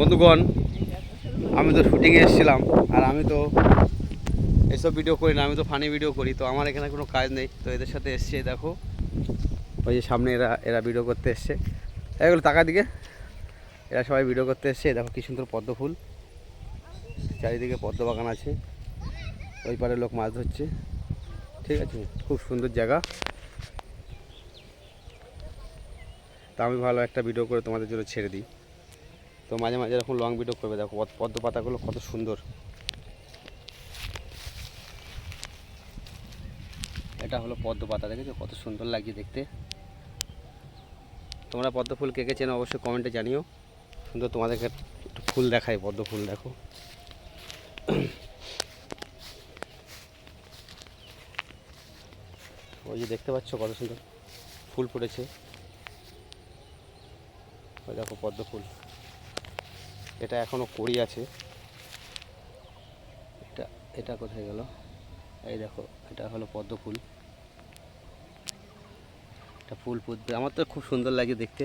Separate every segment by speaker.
Speaker 1: বন্ধুগণ, আমি তো শুটিংয়ে এসেছিলাম, আর আমি তো এসব ভিডিও করি না, আমি তো ফানি ভিডিও করি, তো আমার এখানে কোনো কাজ নেই, তো এদের সাথে এসছে দেখো। ওই যে সামনে এরা এরা ভিডিও করতে এসছে। এগুলো টাকা দিকে। এরা সবাই ভিডিও করতে এসছে দেখো কি সুন্দর পদ্ম ফুল। চারিদিকে পদ্ম বাগান আছে। ওই পারে লোক মাছ ধরছে। ঠিক আছে, খুব সুন্দর জায়গা। তা আমি ভালো একটা ভিডিও করে তোমাদের জন্য ছেড়ে দিই। তো মাঝে মাঝে এরকম লং ভিডিও করবে, দেখো পদ- পদ্ম পাতাগুলো কত সুন্দর। এটা হলো পদ্ম পাতা, দেখেছ? কত সুন্দর লাগছে দেখতে। তোমরা পদ্ম ফুল কে কে চেনো অবশ্যই কমেন্টে জানিও। সুন্দর তোমাদেরকে একটু ফুল দেখাই, পদ্ম ফুল দেখো। ওই যে দেখতে পাচ্ছ কত সুন্দর ফুল ফুটেছে। দেখো পদ্ম ফুল। এটা এখনও কড়ি আছে। এটা এটা কোথায় গেল? এই দেখো, এটা হলো পদ্ম ফুল। এটা ফুল ফুটবে। আমার তো খুব সুন্দর লাগে দেখতে।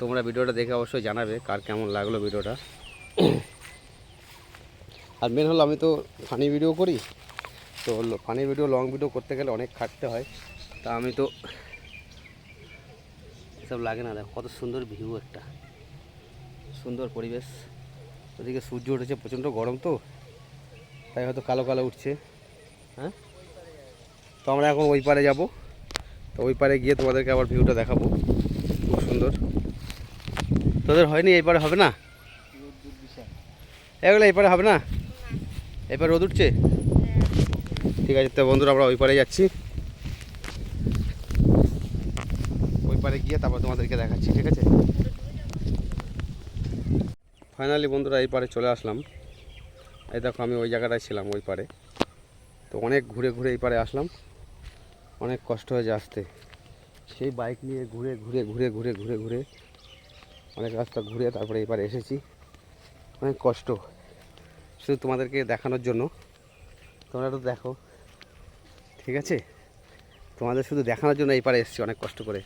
Speaker 1: তোমরা ভিডিওটা দেখে অবশ্যই জানাবে কার কেমন লাগল ভিডিওটা। আর মেন হলো আমি তো ফানি ভিডিও করি। তো ফানি ভিডিও লং ভিডিও করতে গেলে অনেক খাটতে হয়। তা আমি তো এসব লাগে না। দেখো, কত সুন্দর ভিউ একটা। সুন্দর পরিবেশ। ওদিকে সূর্য উঠেছে, প্রচণ্ড গরম তো, তাই হয়তো কালো কালো উঠছে। হ্যাঁ? তো আমরা এখন ওই পারে যাব। তো ওই পারে গিয়ে তোমাদেরকে আবার ভিউটা দেখাবো। খুব সুন্দর। তোদের হয়নি এই পারে হবে না? এগুলো এই পারে হবে না? এবার রোদ উঠছে? ঠিক আছে, তো বন্ধুরা আমরা ওই পারে যাচ্ছি। ওই পারে গিয়ে তারপর তোমাদেরকে দেখাচ্ছি, ঠিক আছে? ফাইনালি বন্ধুরা এই পারে চলে আসলাম। এই দেখো আমি ওই জায়গাটায় ছিলাম, ওই পারে। তো অনেক ঘুরে ঘুরে এই পারে আসলাম। অনেক কষ্ট হয়েছে আসতে। সেই বাইক নিয়ে ঘুরে ঘুরে ঘুরে ঘুরে ঘুরে ঘুরে অনেক রাস্তা ঘুরে তারপরে এই পারে এসেছি। অনেক কষ্ট। শুধু তোমাদেরকে দেখানোর জন্য। তোমরা তো দেখো। ঠিক আছে? তোমাদের শুধু দেখানোর জন্য এই পারে এসেছি, অনেক কষ্ট করে।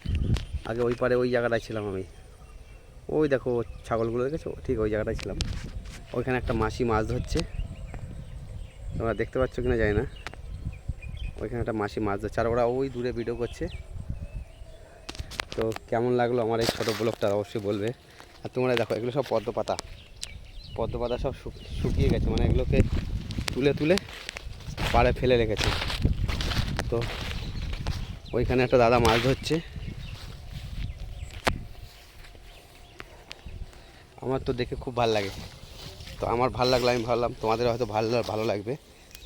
Speaker 1: আগে ওই পারে ওই জায়গাটায় ছিলাম আমি। ওই দেখো ছাগলগুলো দেখেছ? ঠিক ওই জায়গাটায় ছিলাম। ওইখানে একটা মাসি মাছ ধরছে। তোমরা দেখতে পাচ্ছ কিনা জানি না। ওইখানে একটা মাসি মাছ ধরছে। আর ওরা ওই দূরে ভিডিও করছে। তো কেমন লাগল আমার এই ছোটো ব্লগটা অবশ্যই বলবে। আর তোমরা দেখো, এগুলো সব পদ্ম পাতা। পদ্ম পাতা সব শুক- শুকিয়ে গেছে। মানে এগুলোকে তুলে তুলে পাড়ে ফেলে রেখেছে। তো ওইখানে একটা দাদা মাছ ধরছে। আমার তো দেখে খুব ভালো লাগে। তো আমার ভালো লাগল আমি ভাবলাম তোমাদের হয়তো ভালো ভালো লাগবে,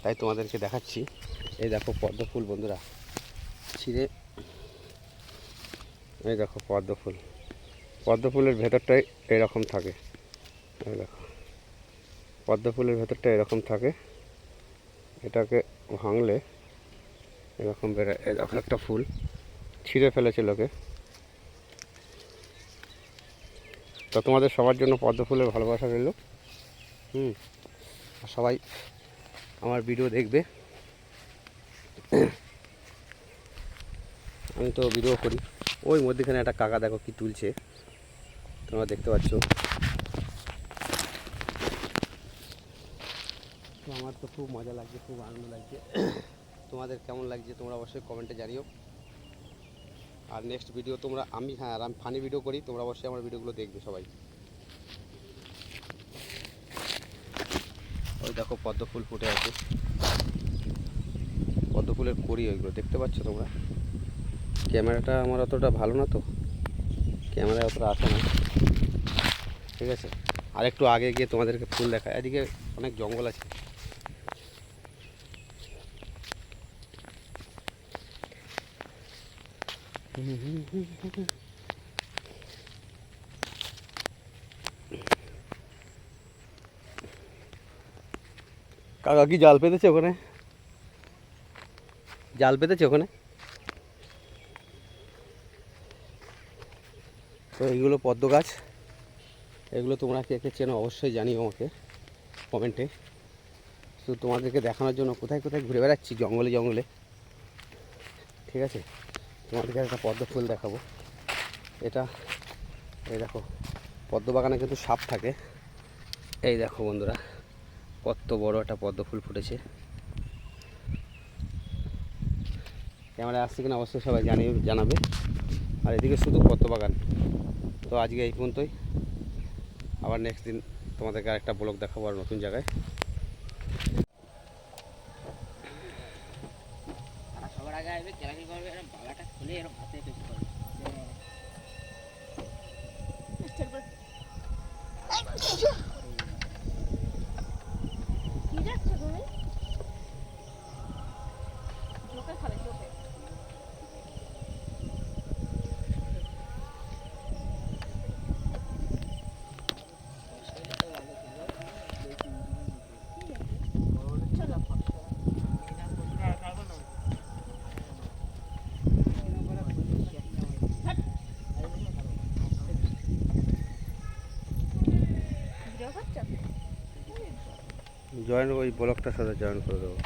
Speaker 1: তাই তোমাদেরকে দেখাচ্ছি। এই দেখো পদ্ম ফুল বন্ধুরা, ছিঁড়ে। এই দেখো পদ্ম ফুল। পদ্ম ফুলের ভেতরটাই এরকম থাকে। এই দেখো। পদ্ম ফুলের ভেতরটা এরকম থাকে। এটাকে ভাঙলে এরকম বেরোয় এরকম একটা ফুল, ছিঁড়ে ফেলেছে লোকে। তো তোমাদের সবার জন্য পদ্ম ফুলের ভালোবাসা রইল। হুম, সবাই আমার ভিডিও দেখবে। আমি তো ভিডিও করি। ওই মধ্যেখানে একটা কাকা দেখো কি তুলছে। তোমরা দেখতে পাচ্ছ। আমার তো খুব মজা লাগছে, খুব আনন্দ লাগছে। তোমাদের কেমন লাগছে তোমরা অবশ্যই কমেন্টে জানিও। আর নেক্সট ভিডিও তোমরা, আমি হ্যাঁ আর আমি ফানি ভিডিও করি, তোমরা অবশ্যই আমার ভিডিওগুলো দেখবে সবাই। ওই দেখো পদ্ম ফুল ফুটে আছে। পদ্ম ফুলের করি ওইগুলো, দেখতে পাচ্ছ তোমরা? ক্যামেরাটা আমার অতটা ভালো না তো। ক্যামেরায় অতটা আসে না। ঠিক আছে? আর একটু আগে গিয়ে তোমাদেরকে ফুল দেখায়। এদিকে অনেক জঙ্গল আছে। কাকা কি জাল পেতেছে ওখানে? জাল পেতেছে ওখানে? তো এইগুলো পদ্ম গাছ। এগুলো তোমরা কে কে চেনো অবশ্যই জানিও আমাকে কমেন্টে। তো তোমাদেরকে দেখানোর জন্য কোথায় কোথায় ঘুরে বেড়াচ্ছি? জঙ্গলে জঙ্গলে। ঠিক আছে? তোমাদেরকে একটা পদ্ম ফুল দেখাবো। এটা, এই দেখো, পদ্ম বাগানে কিন্তু সাপ থাকে। এই দেখো বন্ধুরা, কত বড় একটা পদ্ম ফুল ফুটেছে। ক্যামেরায় আসছে কিনা অবশ্যই সবাই জানিয়ে জানাবে। আর এদিকে শুধু পদ্ম বাগান। তো আজকে এই পর্যন্তই। আবার নেক্সট দিন তোমাদেরকে আরেকটা ব্লগ দেখাবো আর নতুন জায়গায়।
Speaker 2: তারা আসবে কেরাকি করবে এরকম বালাটা খুলে এরকম হাতে পেশ করবে।
Speaker 1: জয়েন ওই ব্লকটার সাথে জয়েন করে দেবো